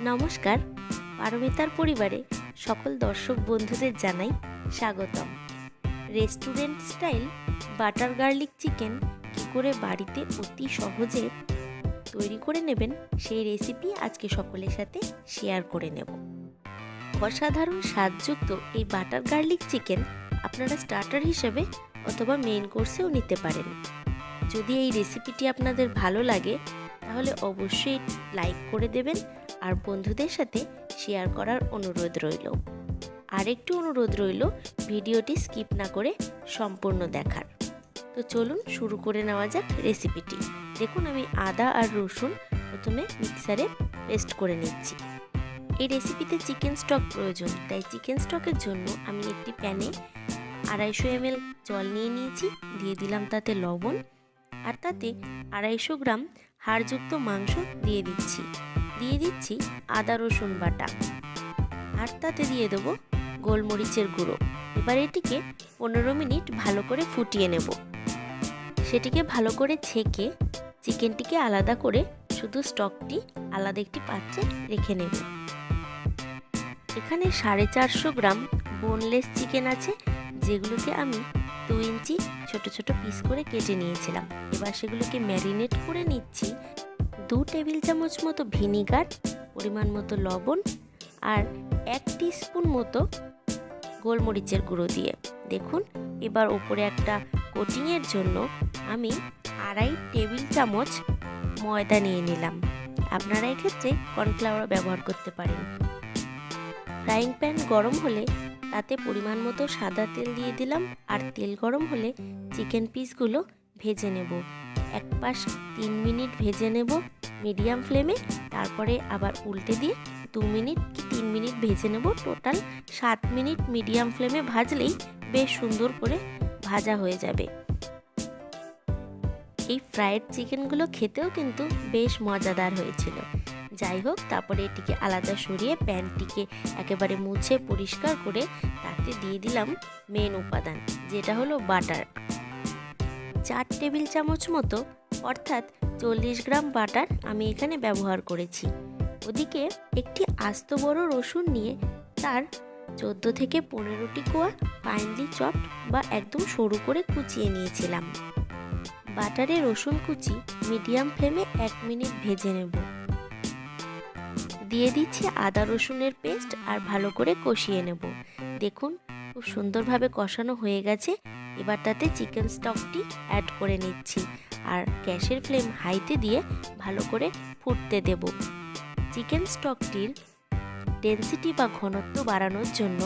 নমস্কার, পারমিতার পরিবারে সকল দর্শক বন্ধুদের জানাই স্বাগতম। Restaurant style butter garlic chicken কী করে বাড়িতে অতি সহজে তৈরি করে নেবেন সেই রেসিপি আজকে সকলের সাথে শেয়ার করে নেব। অসাধারণ স্বাদযুক্ত এই বাটার গার্লিক চিকেন আপনারা স্টার্টার হিসেবে অথবা মেইন কোর্সেও নিতে পারেন। যদি এই রেসিপিটি আপনাদের ভালো লাগে, তাহলে অবশ্যই লাইক করে দেবেন আর বন্ধুদের সাথে শেয়ার করার অনুরোধ রইল। আরেকটু অনুরোধ রইল, ভিডিওটি স্কিপ না করে সম্পূর্ণ দেখার। তো চলুন শুরু করে নেওয়া যাক রেসিপিটি দেখুন, আমি আদা আর রসুন প্রথমে মিক্সারে পেস্ট করে নিচ্ছি। এই রেসিপিতে চিকেন স্টক প্রয়োজন, তাই চিকেন স্টকের জন্য আমি একটি প্যানে আড়াইশো এমএল জল নিয়ে নিয়েছি, দিয়ে দিলাম তাতে লবণ। আর তাতে আড়াইশো গ্রাম হাড়যুক্ত মাংস দিয়ে দিচ্ছি। দিয়ে দিচ্ছি আদা, রসুন বাটা। আর তাতে দিয়ে দেবো গোলমরিচের গুঁড়ো। এবার এটিকে পনেরো মিনিট ভালো করে ফুটিয়ে নেব। সেটিকে ভালো করে ছেঁকে চিকেনটিকে আলাদা করে শুধু স্টকটি আলাদা একটি পাত্রে রেখে নেব। এখানে সাড়ে চারশো গ্রাম বোনলেস চিকেন আছে, যেগুলোকে আমি দু ইঞ্চি ছোট ছোট পিস করে কেটে নিয়েছিলাম। এবার সেগুলোকে ম্যারিনেট করে নিচ্ছি দু টেবিল চামচ মতো ভিনিগার, পরিমাণ মতো লবণ আর এক স্পুন মতো গোলমরিচের গুঁড়ো দিয়ে। দেখুন, এবার ওপরে একটা কোটিংয়ের জন্য আমি আড়াই টেবিল চামচ ময়দা নিয়ে নিলাম। আপনারা এক্ষেত্রে কর্নফ্লাওয়ার ব্যবহার করতে পারেন। ফ্রাইং প্যান গরম হলে তাতে পরিমাণ মতো সাদা তেল দিয়ে দিলাম আর তেল গরম হলে চিকেন পিসগুলো ভেজে নেব। এক পাশ তিন মিনিট ভেজে নেব মিডিয়াম ফ্লেমে, তারপরে আবার উল্টে দিয়ে দু মিনিট কি তিন মিনিট ভেজে নেব। টোটাল সাত মিনিট মিডিয়াম ফ্লেমে ভাজলেই বেশ সুন্দর করে ভাজা হয়ে যাবে। এই ফ্রায়েড চিকেনগুলো খেতেও কিন্তু বেশ মজাদার হয়েছিল। যাই হোক, তারপরে এটিকে আলাদা সরিয়ে প্যানটিকে একেবারে মুছে পরিষ্কার করে তাতে দিয়ে দিলাম মেন উপাদান, যেটা হলো বাটার চার টেবিল চামচ মতো, অর্থাৎ চল্লিশ গ্রাম বাটার আমি এখানে ব্যবহার করেছি। ওদিকে একটি আস্ত বড় রসুন নিয়ে তার চোদ্দ থেকে পনেরোটি কোয়া ফাইনলি চপড বা একদম সরু করে কুচিয়ে নিয়েছিলাম। বাটারে রসুন কুচি মিডিয়াম ফ্লেমে এক মিনিট ভেজে নেব। দিয়ে দিচ্ছি আদা রসুনের পেস্ট আর ভালো করে কষিয়ে নেব। দেখুন, খুব সুন্দরভাবে কষানো হয়ে গেছে। এবার তাতে চিকেন স্টকটি অ্যাড করে নিচ্ছি। আর গ্যাসের ফ্লেম হাইতে দিয়ে ভালো করে ফুটতে দেব। চিকেন স্টকটির ডেন্সিটি বা ঘনত্ব বাড়ানোর জন্য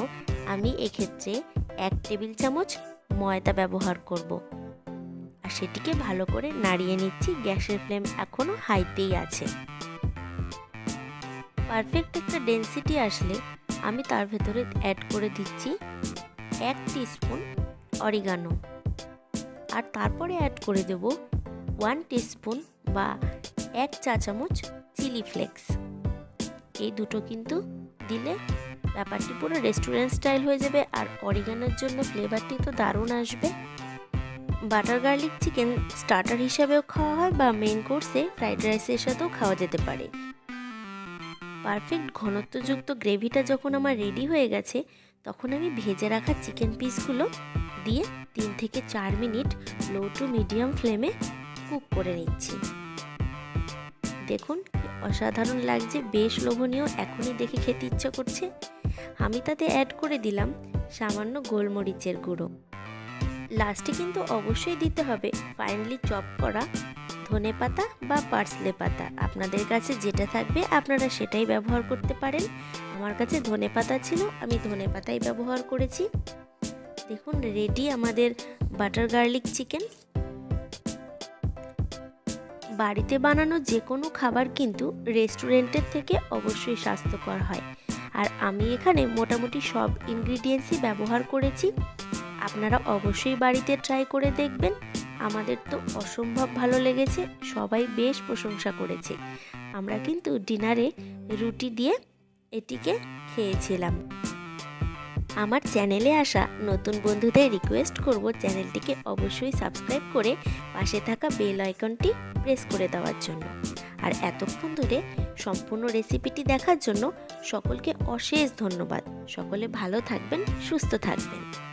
আমি এক্ষেত্রে এক টেবিল চামচ ময়দা ব্যবহার করব। আর সেটিকে ভালো করে নাড়িয়ে নিচ্ছি, গ্যাসের ফ্লেম এখনও হাইতেই আছে। পারফেক্ট একটা ডেন্সিটি আসলে আমি তার ভেতরে অ্যাড করে দিচ্ছি এক স্পুন অরিগানো আর তারপরে অ্যাড করে দেব ওয়ান স্পুন বা এক চা চামচ চিলি ফ্লেক্স এই দুটো কিন্তু দিলে ব্যাপারটি পুরো রেস্টুরেন্ট স্টাইল হয়ে যাবে আর অরিগানোর জন্য ফ্লেভারটি তো দারুণ আসবে। বাটার গার্লিক চিকেন স্টার্টার হিসাবেও খাওয়া হয় বা মেন কোর্সে ফ্রাইড রাইসের সাথেও খাওয়া যেতে পারে। পারফেক্ট ঘনত্বযুক্ত গ্রেভিটা যখন আমার রেডি হয়ে গেছে, তখন আমি ভেজে রাখা চিকেন পিসগুলো দিয়ে তিন থেকে চার মিনিট লো টু মিডিয়াম ফ্লেমে কুক করে নিচ্ছি। দেখুন, অসাধারণ লাগছে, বেশ লোভনীয়, এখনই দেখে খেতে ইচ্ছা করছে। আমি তাতে অ্যাড করে দিলাম সামান্য গোলমরিচের গুঁড়ো। লাস্টে কিন্তু অবশ্যই দিতে হবে ফাইনালি চপ করা ধনে পাতা বা পার্সলে পাতা। আপনাদের কাছে যেটা থাকবে, আপনারা সেটাই ব্যবহার করতে পারেন। আমার কাছে ধনে পাতা ছিল, আমি ধনে পাতাই ব্যবহার করেছি। দেখুন রেডি আমাদের বাটার গার্লিক চিকেন বাড়িতে বানানো যে কোনো খাবার কিন্তু রেস্টুরেন্টের থেকে অবশ্যই স্বাস্থ্যকর হয়। আর আমি এখানে মোটামুটি সব ইনগ্রিডিয়েন্টসই ব্যবহার করেছি। আপনারা অবশ্যই বাড়িতে ট্রাই করে দেখবেন। আমাদের তো অসম্ভব ভালো লেগেছে, সবাই বেশ প্রশংসা করেছে। আমরা কিন্তু ডিনারে রুটি দিয়ে এটিকে খেয়েছিলাম। আমার চ্যানেলে আসা নতুন বন্ধুদের রিকোয়েস্ট করব, চ্যানেলটিকে অবশ্যই সাবস্ক্রাইব করে পাশে থাকা বেল আইকনটি প্রেস করে দেওয়ার জন্য। আর এতক্ষণ ধরে সম্পূর্ণ রেসিপিটি দেখার জন্য সকলকে অশেষ ধন্যবাদ। সকলে ভালো থাকবেন, সুস্থ থাকবেন।